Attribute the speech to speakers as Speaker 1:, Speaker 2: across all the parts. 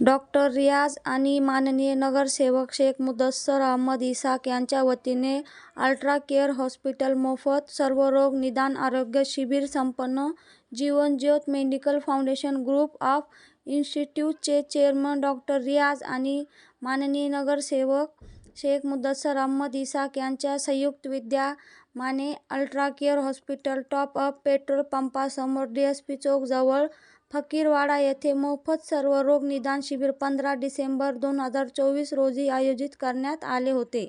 Speaker 1: Doctor Riyaz आणि माननीय नगरसेवक शेख मुदस्सर अहमद इसाक यांच्या वतीने अल्ट्रा केअर हॉस्पिटल मोफत सर्वरोग निदान आरोग्य शिबिर संपन्न Jeevan Jyot medical foundation group of इन्स्टिट्यूटचे chairman doctor Riyaz आणि माननीय नगरसेवक शेख मुदस्सर अहमद इसाक यांच्या संयुक्त विद्यमाने ultra care hospital top up petrol पंपासमोर D S P चौक जवळ फकीरवाडा येथे मोफत सर्वरोग निदान शिबिर पंधरा डिसेंबर दोन हजार चोवीस रोजी आयोजित करण्यात आले होते.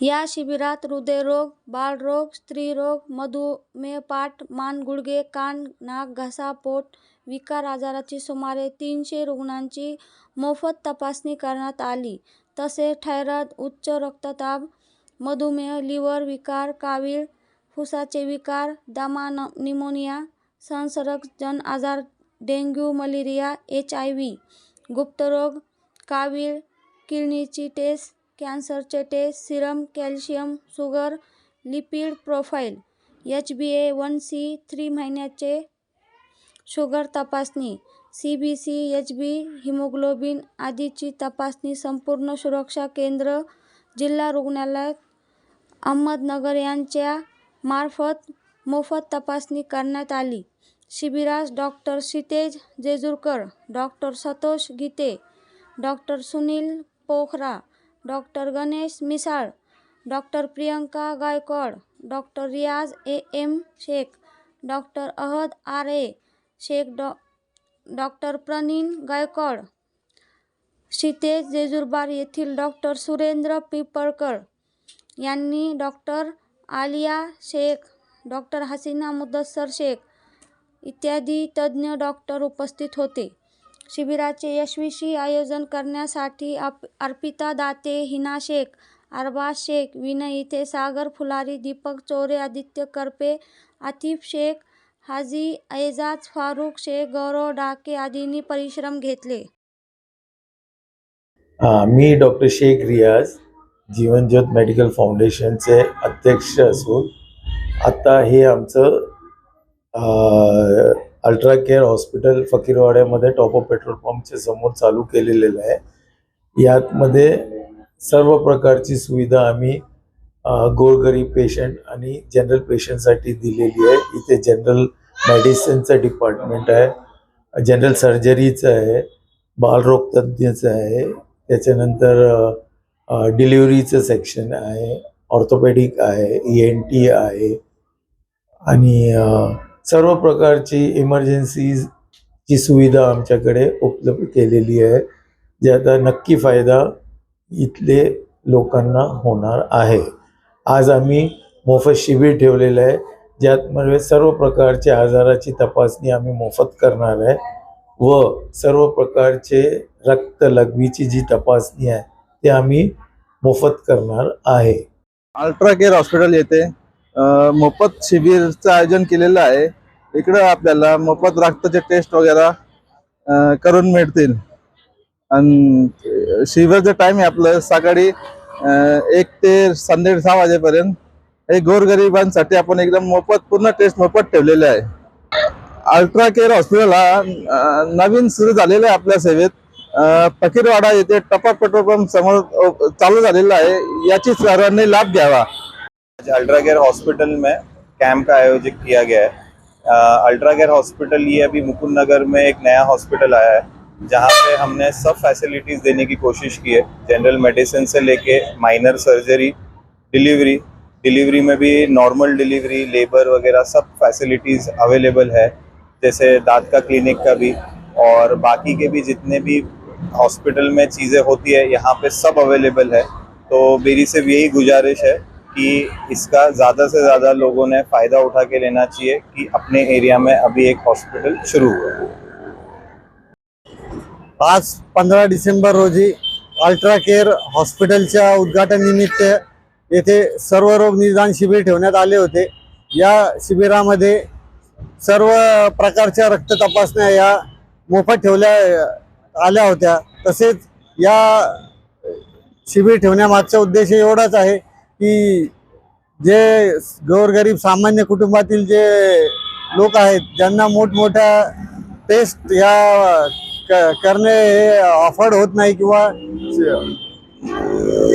Speaker 1: या शिबिरात हृदयरोग बालरोग स्त्रीरोग मधुमेह पाठ मान गुडघे कान नाक घसा पोट विकार आजाराची सुमारे तीनशे रुग्णांची मोफत तपासणी करण्यात आली. तसेच थैरद उच्च रक्तदाब मधुमेह लिव्हर विकार कावीळ फुफ्फुसाचे विकार दमा न निमोनिया संसर्गजन आजार dengue malaria H I V गुप्तरोग कावीळ किडनीची test कॅन्सरचे test serum calcium sugar lipid profile H B A one C three महिन्याचे शुगर तपासणी C B C H B haemoglobin आदीची तपासणी संपूर्ण सुरक्षा केंद्र जिल्हा रुग्णालय अहमदनगर यांच्या मार्फत मोफत तपासणी करण्यात आली. शिबिरास doctor Kshitij Jejurkar doctor Santosh Gite doctor Sunil Pokhara doctor Ganesh Misal doctor Priyanka Gaikwad doctor Riyaz A. M. Shaikh doctor Ahad R. A. Shaikh Dr. Doctor Pranil Gaikwad Kshitij Jejurbar येथील डॉक्टर सुरेंद्र पिंपळकर यांनी डॉक्टर आलिया शेख डॉक्टर हसीना मुदस्सर शेख इत्यादी तज्ज्ञ डॉक्टर उपस्थित होते. शिबिराचे यशस्वी आयोजन करण्यासाठी अप अर्पिता दाते हिना शेख अरबाज शेख विनय इथे सागर फुलारी दीपक चोरे आदित्य करपे आतिफ शेख हाजी एजाज फारूक शेख गौरव डाके आदींनी परिश्रम घेतले.
Speaker 2: मी डॉक्टर शेख रियाज जीवनज्योत मेडिकल फाउंडेशनचे अध्यक्ष असून आता हे आमचं अल्ट्रा केअर हॉस्पिटल फकीरवाड्यामध्ये टॉप ऑफ पेट्रोल पंपच्या समोर चालू केलेलं आहे. यातमध्ये सर्व प्रकारची सुविधा आम्ही गोरगरीब पेशंट आणि जनरल पेशंटसाठी दिलेली आहे. इथे जनरल मेडिसिनचं डिपार्टमेंट आहे जनरल सर्जरीचं आहे बालरोग तज्ज्ञचं आहे त्याच्यानंतर डिलिव्हरीचं सेक्शन आहे ऑर्थोपेडिक आहे ई एन टी आहे आणि सर्व प्रकारची इमर्जन्सीजची सुविधा आमच्याकडे उपलब्ध केलेली आहे ज्याचा नक्की फायदा इथले लोकांना होणार आहे. आज आम्ही मोफत शिबिर ठेवलेलं आहे ज्यात म्हणजे सर्व प्रकारच्या आजाराची तपासणी आम्ही मोफत करणार आहे व सर्व प्रकारचे रक्त लघवीची जी तपासणी आहे ते आम्ही मोफत करणार आहे.
Speaker 3: अल्ट्रा केअर हॉस्पिटल येथे मोफत शिबिरचं आयोजन केलेलं आहे. इकडं आपल्याला मोफत रक्ताचे टेस्ट वगैरे करून मिळतील. आणि शिबिरचं टाईम आहे आपलं सकाळी एक ते संध्याकाळी सहा वाजेपर्यंत. हे गोरगरिबांसाठी आपण एकदम मोफत पूर्ण टेस्ट मोफत ठेवलेले आहे. अल्ट्रा केअर हॉस्पिटल हा नवीन सुरू झालेलं आहे आपल्या सेवेत. फकीरवाडा येथे टपा पेट्रोल पंप समोर चालू झालेला आहे. याची सर्वांनी लाभ घ्यावा.
Speaker 4: आज अल्ट्रा केयर हॉस्पिटल में कैंप का आयोजित किया गया है। अल्ट्रा केयर हॉस्पिटल ये अभी मुकुंद नगर में एक नया हॉस्पिटल आया है, जहाँ पे हमने सब फैसिलिटीज़ देने की कोशिश की है। जनरल मेडिसिन से लेके माइनर सर्जरी डिलीवरी डिलीवरी में भी नॉर्मल डिलीवरी लेबर वगैरह सब फैसिलिटीज़ अवेलेबल है, जैसे दांत का क्लिनिक का भी। और बाकी के भी जितने भी हॉस्पिटल में चीज़ें होती है, यहाँ पे सब अवेलेबल है। तो मेरी सिर्फ़ यही गुजारिश है कि इसका ज़्यादा से ज़्यादा लोगों ने फ़ायदा उठा के लेना चाहिए कि अपने एरिया में अभी एक हॉस्पिटल शुरू हुआ।
Speaker 5: आज पंधरा डिसेंबर रोजी अल्ट्रा केअर हॉस्पिटलच्या उद्घाटननिमित्त येथे सर्व रोग निदान शिबिर ठेवण्यात आले होते. या शिबिरामध्ये सर्व प्रकारच्या रक्त तपासण्या या मोफत ठेवल्या आल्या होत्या. तसेच या शिबिर ठेवण्यामागचा उद्देश एवढाच आहे की जे गोरगरीब सामान्य कुटुंबातील जे लोक आहेत ज्यांना मोठमोठ्या टेस्ट या क- करणे हे अफोर्ड होत नाही किंवा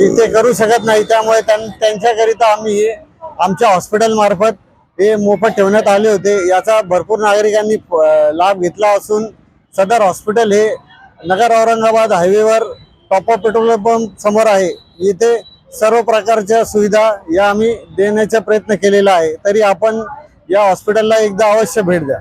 Speaker 5: इथे करू शकत नाही. त्यामुळे त्यां- त्यांच्याकरिता आम्ही आमच्या हॉस्पिटलमार्फत हे मोफत ठेवण्यात आले होते. याचा भरपूर नागरिकांनी लाभ घेतला असून सदर हॉस्पिटल हे नगर औरंगाबाद हायवेवर टॉप ऑफ पेट्रोल पंप समोर आहे. इथे सर्व प्रकारच्या सुविधा या आम्ही देण्याचा प्रयत्न केलेला आहे. तरी आपण या हॉस्पिटलला एकदा अवश्य भेट द्या.